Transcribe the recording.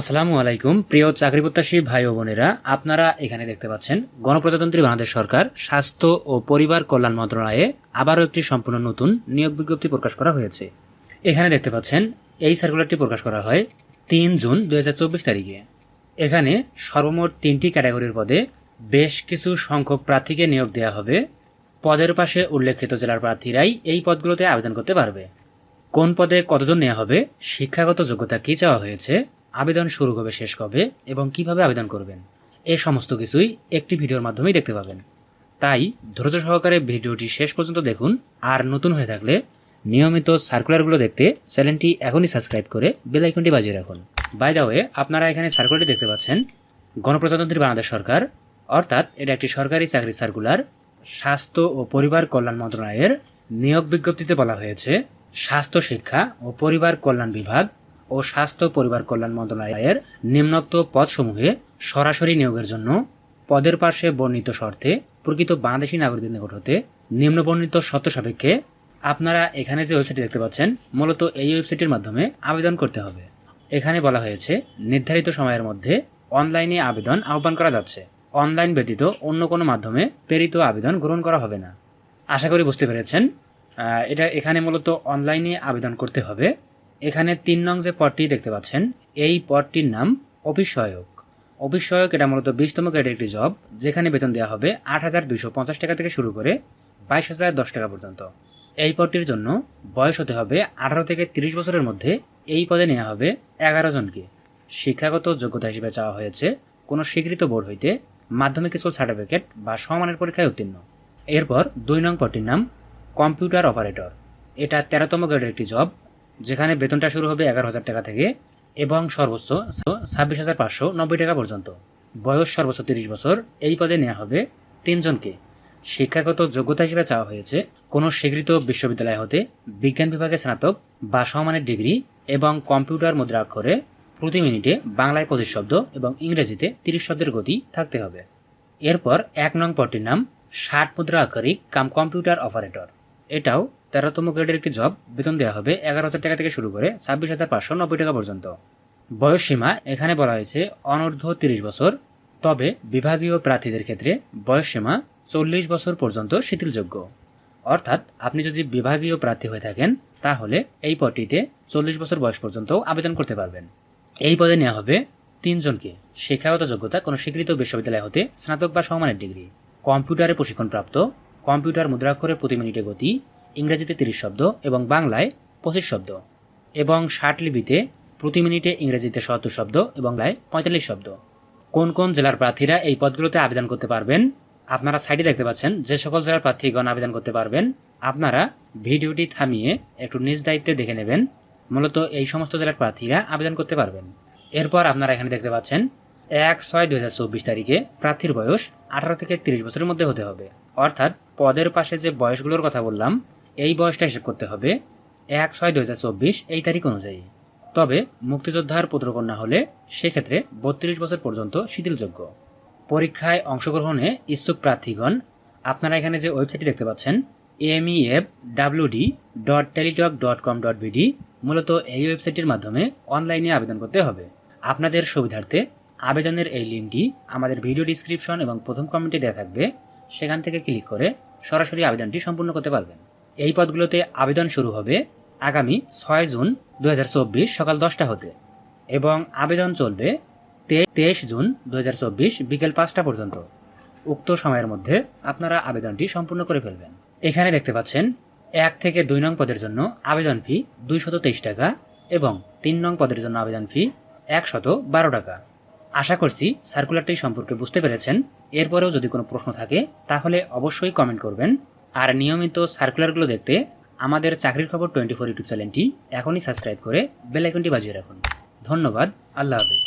আসসালামু আলাইকুম, প্রিয় চাকরি প্রত্যাশী ভাই ও বোনেরা, আপনারা এখানে দেখতে পাচ্ছেন গণপ্রজাতন্ত্রী বাংলাদেশ সরকার, স্বাস্থ্য ও পরিবার কল্যাণ মন্ত্রণালয়ে আবারও একটি সম্পূর্ণ নতুন নিয়োগ বিজ্ঞপ্তি প্রকাশ করা হয়েছে। এখানে দেখতে পাচ্ছেন, এই সার্কুলারটি প্রকাশ করা হয় তিন জুন দু হাজার চব্বিশ তারিখে। এখানে সর্বমোট তিনটি ক্যাটাগরির পদে বেশ কিছু সংখ্যক প্রার্থীকে নিয়োগ দেওয়া হবে। পদের পাশে উল্লেখিত জেলার প্রার্থীরাই এই পদগুলোতে আবেদন করতে পারবে। কোন পদে কতজন নেওয়া হবে, শিক্ষাগত যোগ্যতা কী চাওয়া হয়েছে আবেদন শুরু কবে শেষ কবে এবং কীভাবে আবেদন করবেন এই সমস্ত কিছুই একটি ভিডিওর মাধ্যমেই দেখতে পাবেন। তাই ধৈর্য সহকারে ভিডিওটি শেষ পর্যন্ত দেখুন আর নতুন হয়ে থাকলে নিয়মিত সার্কুলারগুলো দেখতে চ্যানেলটি এখনই সাবস্ক্রাইব করে বেল আইকনটি বাজিয়ে রাখুন। বাই দা ওয়ে আপনারা এখানে সার্কুলারটি দেখতে পাচ্ছেন, গণপ্রজাতন্ত্রী বাংলাদেশ সরকার, অর্থাৎ এটা একটি সরকারি চাকরি সার্কুলার, স্বাস্থ্য ও পরিবার কল্যাণ মন্ত্রণালয়ের নিয়োগ বিজ্ঞপ্তিতে বলা হয়েছে, স্বাস্থ্য, শিক্ষা ও পরিবার কল্যাণ বিভাগ ও স্বাস্থ্য পরিবার কল্যাণ মন্ত্রণালয়ের নিম্নোক্ত পদসমূহে সরাসরি নিয়োগের জন্য পদের পার্শ্বে বর্ণিত শর্তে প্রকৃত বাংলাদেশী নাগরিকদের নিকট হতে নিম্ন বর্ণিত শর্ত সাপেক্ষে আপনারা এখানে যে ওয়েবসাইটটি দেখতে পাচ্ছেন, মূলত এই ওয়েবসাইটের মাধ্যমে আবেদন করতে হবে। এখানে বলা হয়েছে, নির্ধারিত সময়ের মধ্যে অনলাইনে আবেদন আহ্বান করা যাচ্ছে। অনলাইন ব্যতীত অন্য কোনো মাধ্যমে প্রেরিত আবেদন গ্রহণ করা হবে না। আশা করি বুঝতে পেরেছেন। এটা এখানে মূলত অনলাইনে আবেদন করতে হবে। এখানে তিন নং যে পদটি দেখতে পাচ্ছেন, এই পদটির নাম অফিস সহায়ক এটা মূলত বিশতম গ্রেডের একটি জব, যেখানে বেতন দেওয়া হবে আট হাজার পঞ্চাশ টাকা থেকে শুরু করে বাইশ হাজার দশ টাকা পর্যন্ত। এই পদটির জন্য বয়স হতে হবে আঠারো থেকে তিরিশ বছরের মধ্যে, এই পদে নেওয়া হবে এগারো জনকে। শিক্ষাগত যোগ্যতা হিসেবে চাওয়া হয়েছে কোনো স্বীকৃত বোর্ড হইতে মাধ্যমিক স্কুল সার্টিফিকেট বা সমানের পরীক্ষায় উত্তীর্ণ। এরপর দুই নং পদটির নাম কম্পিউটার অপারেটর। এটা তেরোতম গ্রেডের একটি জব যেখানে বেতনটা শুরু হবে এগারো হাজার টাকা থেকে এবং সর্বোচ্চ ছাব্বিশ হাজার পাঁচশো নব্বই টাকা পর্যন্ত। বয়স সর্বোচ্চ তিরিশ বছর। এই পদে নেওয়া হবে তিনজনকে। শিক্ষাগত যোগ্যতা হিসেবে চাওয়া হয়েছে কোনো স্বীকৃত বিশ্ববিদ্যালয় হতে বিজ্ঞান বিভাগে স্নাতক বা সমমানের ডিগ্রি এবং কম্পিউটার মুদ্রা মুদ্রাক্ষরে প্রতি মিনিটে বাংলায় পঁচিশ শব্দ এবং ইংরেজিতে তিরিশ শব্দের গতি থাকতে হবে। এরপর এক নং পদটির নাম ষাট মুদ্রা আক্ষরিক কাম কম্পিউটার অপারেটর। এটাও তেরোতম গ্রেডের একটি জব বেতন দেওয়া হবে এগারো হাজার টাকা থেকে শুরু করে ছাব্বিশ হাজার পাঁচশো নব্বই টাকা পর্যন্ত। বয়স সীমা এখানে বলা হয়েছে অনূর্ধ্ব তিরিশ বছর। তবে বিভাগীয় প্রার্থীদের ক্ষেত্রে বয়স সীমা চল্লিশ বছর পর্যন্ত শিথিলযোগ্য। অর্থাৎ আপনি যদি বিভাগীয় প্রার্থী হয়ে থাকেন, তাহলে এই পদটিতে চল্লিশ বছর বয়স পর্যন্ত আবেদন করতে পারবেন। এই পদে নেওয়া হবে তিনজনকে শিক্ষাগত যোগ্যতা কোনো স্বীকৃত বিশ্ববিদ্যালয় হতে স্নাতক বা সমমানের ডিগ্রি। কম্পিউটারে প্রশিক্ষণপ্রাপ্ত, কম্পিউটার মুদ্রাক্ষরে প্রতি মিনিটে গতি ইংরেজিতে তিরিশ শব্দ এবং বাংলায় পঁচিশ শব্দ এবং ষাট লিপিতে প্রতি মিনিটে ইংরেজিতে সত্তর শব্দ এবং বাংলায় পঁয়তাল্লিশ শব্দ। কোন কোন জেলার প্রার্থীরা এই পদগুলোতে আবেদন করতে পারবেন? আপনারা সাইডে দেখতে পাচ্ছেন, যে সকল জেলার প্রার্থীগণ আবেদন করতে পারবেন, আপনারা ভিডিওটি থামিয়ে একটু নিজ দায়িত্বে দেখে নেবেন। মূলত এই সমস্ত জেলার প্রার্থীরা আবেদন করতে পারবেন। এরপর আপনারা এখানে দেখতে পাচ্ছেন, এক ছয় দুই তারিখে প্রার্থীর বয়স আঠারো থেকে তিরিশ বছরের মধ্যে হতে হবে। অর্থাৎ পদের পাশে যে বয়সগুলোর কথা বললাম এই বয়সটা হিসেব করতে হবে এক ছয় দুই এই তারিখ অনুযায়ী। তবে মুক্তিযোদ্ধার পুত্রকন্যা হলে সেক্ষেত্রে বত্রিশ বছর পর্যন্ত শিথিলযোগ্য। পরীক্ষায় অংশগ্রহণে ইচ্ছুক প্রার্থীগণ, আপনারা এখানে যে ওয়েবসাইটটি দেখতে পাচ্ছেন MEF WD dot Teletalk dot com dot BD মূলত এই ওয়েবসাইটের মাধ্যমে অনলাইনে আবেদন করতে হবে। আপনাদের সুবিধার্থে আবেদনের এই লিঙ্কটি আমাদের ভিডিও ডিসক্রিপশন এবং প্রথম কমেন্টে দেওয়া থাকবে। সেখান থেকে ক্লিক করে সরাসরি আবেদনটি সম্পূর্ণ করতে পারবেন। এই পদগুলোতে আবেদন শুরু হবে আগামী ছয় জুন দু হাজার চব্বিশ সকাল দশটা হতে এবং আবেদন চলবে তেইশ জুন দু হাজার চব্বিশ বিকেল পাঁচটা পর্যন্ত। উক্ত সময়ের মধ্যে আপনারা আবেদনটি সম্পূর্ণ করে ফেলবেন। এখানে দেখতে পাচ্ছেন, এক থেকে দুই নং পদের জন্য আবেদন ফি দুইশত তেইশ টাকা এবং তিন নং পদের জন্য আবেদন ফি একশত বারো টাকা। আশা করছি সার্কুলারটি সম্পর্কে বুঝতে পেরেছেন। এরপরেও যদি কোনো প্রশ্ন থাকে, তাহলে অবশ্যই কমেন্ট করবেন। আর নিয়মিত সার্কুলারগুলো দেখতে আমাদের চাকরির খবর টোয়েন্টি ফোর ইউটিউব চ্যানেলটি এখনই সাবস্ক্রাইব করে বেল আইকনটি বাজিয়ে রাখুন। ধন্যবাদ। আল্লাহ হাফেজ।